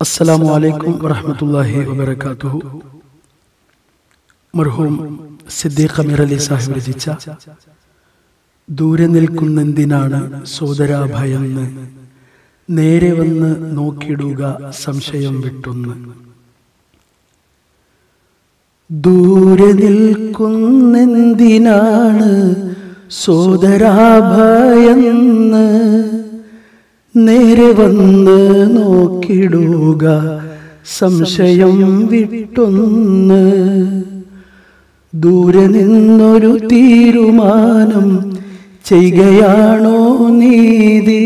അസ്സലാമു അലൈക്കും വറഹ്മത്തുള്ളാഹി വബറകാതുഹു മർഹൂം സിദ്ദീഖ് അമീർ അലി സാഹിബ് രചിച്ച ദൂരെ നിൽക്കുന്നെന്തിനാണ് സോദരാ ഭയന്ന് നേരെ വന്ന് നോക്കിടുക സംശയം വിട്ടൊന്ന്? ദൂരെ നിൽക്കുന്നെന്തിനാണ് സോദരാ ഭയന്ന് നേരെ വന്ന് നോക്കിടുക. സംശയം വിട്ടൊന്ന്. ദൂരെ നിന്നൊരു തീരുമാനം ചെയ്യുകയാണോ നീതി?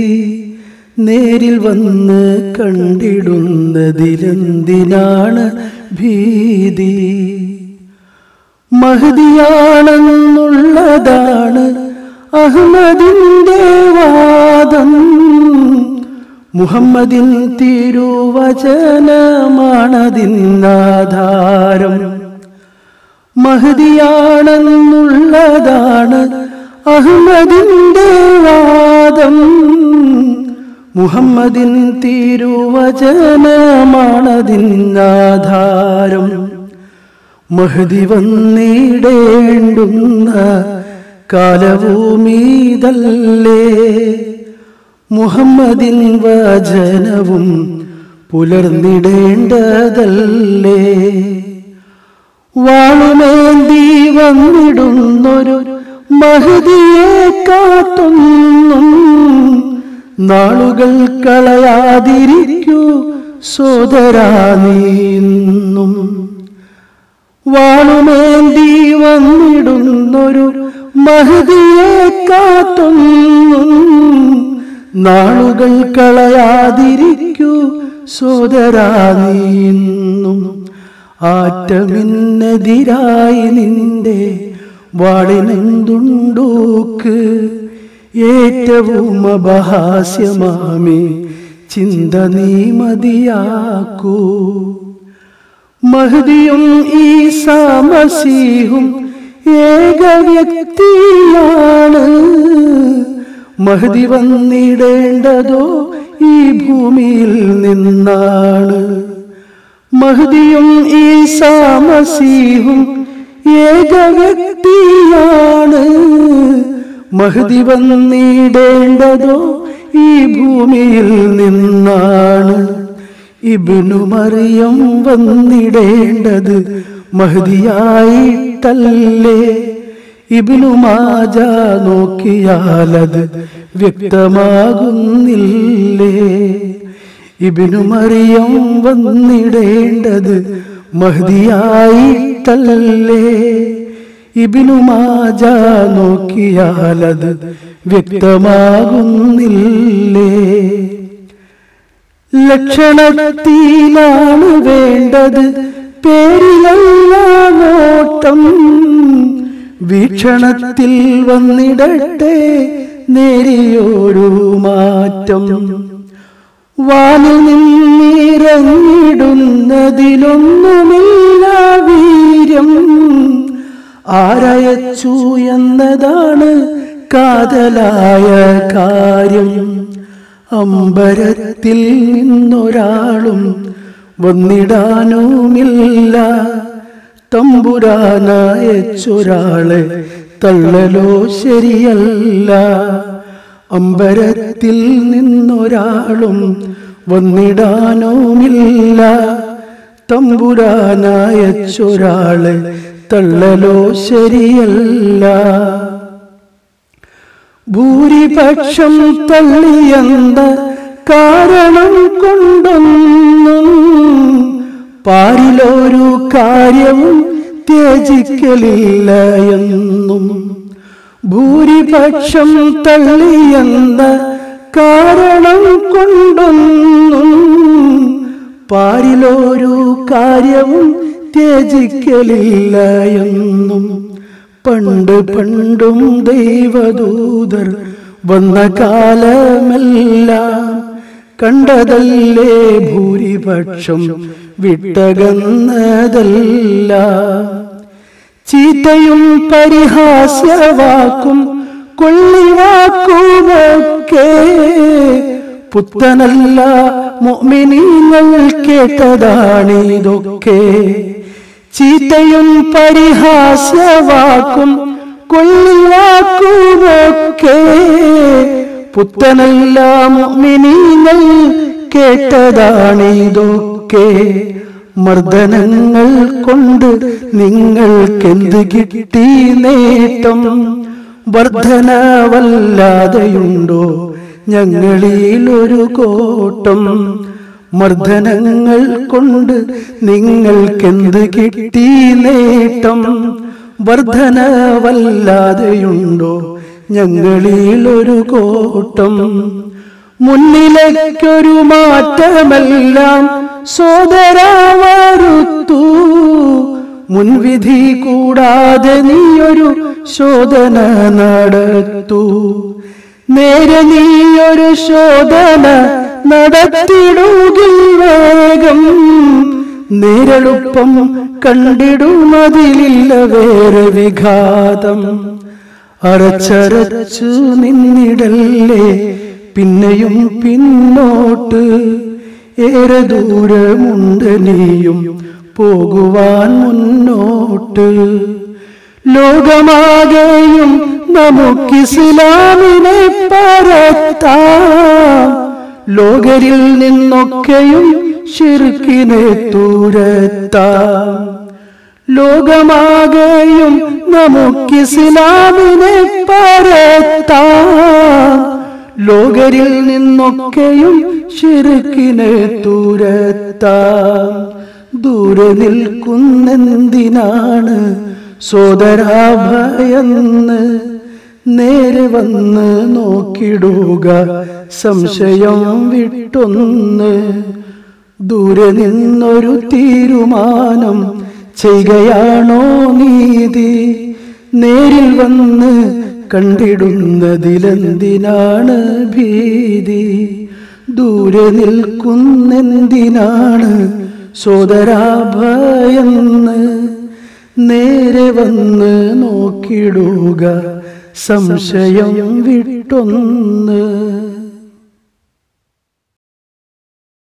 നേരിൽ വന്ന് കണ്ടിടുന്നതിലെന്തിനാണ് ഭീതി? മഹതിയാണെന്നുള്ളതാണ് അഹമ്മദിന്റെ വാദം. മുഹമ്മദിൻ തിരുവചനമാണതിന്നാധാരം മഹതിയാണെന്നുള്ളതാണ് അഹമ്മദിന്റെ വാദം. മുഹമ്മദിൻ തിരുവചനമാണതിന്നാധാരം മഹദി വന്നിടേണ്ടുന്ന കാലഭൂമിതല്ലേ മുഹമ്മദിൻ വചനവും പുലർന്നിടേണ്ടതല്ലേ? വാളുമേന്തി വന്നിടുന്നൊരു മഹതിയെ കാത്തുന്നു നാളുകൾ കളയാതിരിക്കൂ സോദരാ നീന്നും വാളുമേന്തി വന്നിടുന്നൊരു മഹതിയെ കാത്തുന്നും നാളുകൾ കളയാതിരിക്കൂ സോദരാ ആറ്റമിന്നെതിരായി നിന്റെ വാളിനെന്തുണ്ടൂക്ക്? ഏറ്റവും അപഹാസ്യമാമേ ചിന്ത നീ മതിയാക്കൂ. മഹദിയും സാമസീഹും ഏക വ്യക്തിയാണ്. മഹദി വന്നിടേണ്ടതോ ഈ ഭൂമിയിൽ നിന്നാണ്. മഹദിയും ഈസാമസീഹും ഏക വ്യക്തിയാണ്. മഹദി വന്നിടേണ്ടതോ ഈ ഭൂമിയിൽ നിന്നാണ്. ഇബിനു മറിയം വന്നിടേണ്ടത് മഹദിയായിട്ടല്ലേ? ഇബിനു മാജ നോക്കിയാലത് വ്യക്തമാകുന്നില്ലേ? ഇബിനു മറിയം വന്നിടേണ്ടത് മഹതിയായിട്ടല്ലേ? ഇബിനു മാജ നോക്കിയാലത് വ്യക്തമാകുന്നില്ലേ? ലക്ഷണത്തിലാണ് വേണ്ടത് പേരിലല്ല നോട്ടം. വീക്ഷണത്തിൽ വന്നിടട്ടെ നേരിയൊരു മാറ്റം വാനിൽ നിന്നിറങ്ങിടുന്നതിലൊന്നുമില്ല വീര്യം. ആരയച്ചു എന്നതാണ് കാതലായ കാര്യം. അമ്പരത്തിൽ നിന്നൊരാളും വന്നിടാനുമില്ല. തമ്പുരാനയച്ചൊരാളെ തള്ളലോ ശരിയല്ല. അമ്പരത്തിൽ നിന്നൊരാളും വന്നിടാനോമില്ല. തമ്പുരാനയച്ചൊരാളെ തള്ളലോ ശരിയല്ല. ഭൂരിപക്ഷം തള്ളിയന്ത കാരണം കൊണ്ടൊന്നും പാരിലൊരു കാര്യം ത്യജിക്കലില്ല എന്നും ഭൂരിപക്ഷം തള്ളിയെന്ന കാരണം കൊണ്ടൊന്നും പാരിലൊരു കാര്യവും ത്യജിക്കലില്ല എന്നും പണ്ട് പണ്ടും ദൈവദൂതർ വന്ന കാലമെല്ലാം കണ്ടതല്ലേ ഭൂരിപക്ഷം വിട്ടകന്നതല്ല. ചീത്തയും പരിഹാസ്യവാക്കും കൊള്ളിവാക്കുമൊക്കെ. പുത്തനല്ല മുഅ്മിനീങ്ങൾ കേട്ടതാണിതൊക്കെ ചീത്തയും പരിഹാസ്യവാക്കും കൊള്ളിവാക്കുമൊക്കെ. പുത്തനല്ല മുഅ്മിനീങ്ങൾ കേട്ടതാണിതൊക്കെ മർദ്ദനങ്ങൾ കൊണ്ട് നിങ്ങൾക്കെന്ത് കിട്ടി നേട്ടം? വർധനവല്ലാതെയുണ്ടോ ഞങ്ങളിലൊരു കോട്ടം? മർദ്ദനങ്ങൾ കൊണ്ട് നിങ്ങൾക്കെന്ത് കിട്ടി നേട്ടം? വർധനവല്ലാതെയുണ്ടോ ഞങ്ങളിലൊരു കോട്ടം? മുന്നിലേക്കൊരു മാറ്റമെല്ലാം സോദരാവരുത്തു മുൻവിധി കൂടാതെ നീയൊരു ശോധന നടത്തു. നേരെ നീയൊരു ശോധന നടത്തിടുകിൽ വേഗം. നേരെളുപ്പം കണ്ടിടുമതിലില്ല വേറെ വിഘാതം. അറച്ചരച്ചു നിന്നിടല്ലേ പിന്നെയും പിന്നോട്ട്. ഏറെ ദൂരമുണ്ട് നീയും പോകുവാൻ മുന്നോട്ട്. ലോകമാകെയും നമുക്കിസ്ലാമിനെ പരത്താം. ലോകരിൽ നിന്നൊക്കെയും ശിർക്കിനെ തൂരത്താം. ലോകമാകെയും നമുക്കിസ്ലാമിനെ പരത്താം. ലോകരിൽ നിന്നൊക്കെയും ഷിർക്കിനെ തുരത്താം ദൂരെ നിൽക്കുന്നെന്തിനാണ് സോദരാഭയെന്ന്? നേരെ വന്ന് നോക്കിടുക സംശയം വിട്ടൊന്ന്. ദൂരെ നിന്നൊരു തീരുമാനം ചെയ്യുകയാണോ നീതി? നേരിൽ വന്ന് കണ്ടിടുന്നതിലെന്തിനാണ് ഭീതി? ദൂരെ നിൽക്കുന്നെന്തിനാണ് സോദരാഭയെന്ന് നേരെ വന്ന് നോക്കിടുക സംശയം വിട്ടൊന്ന്.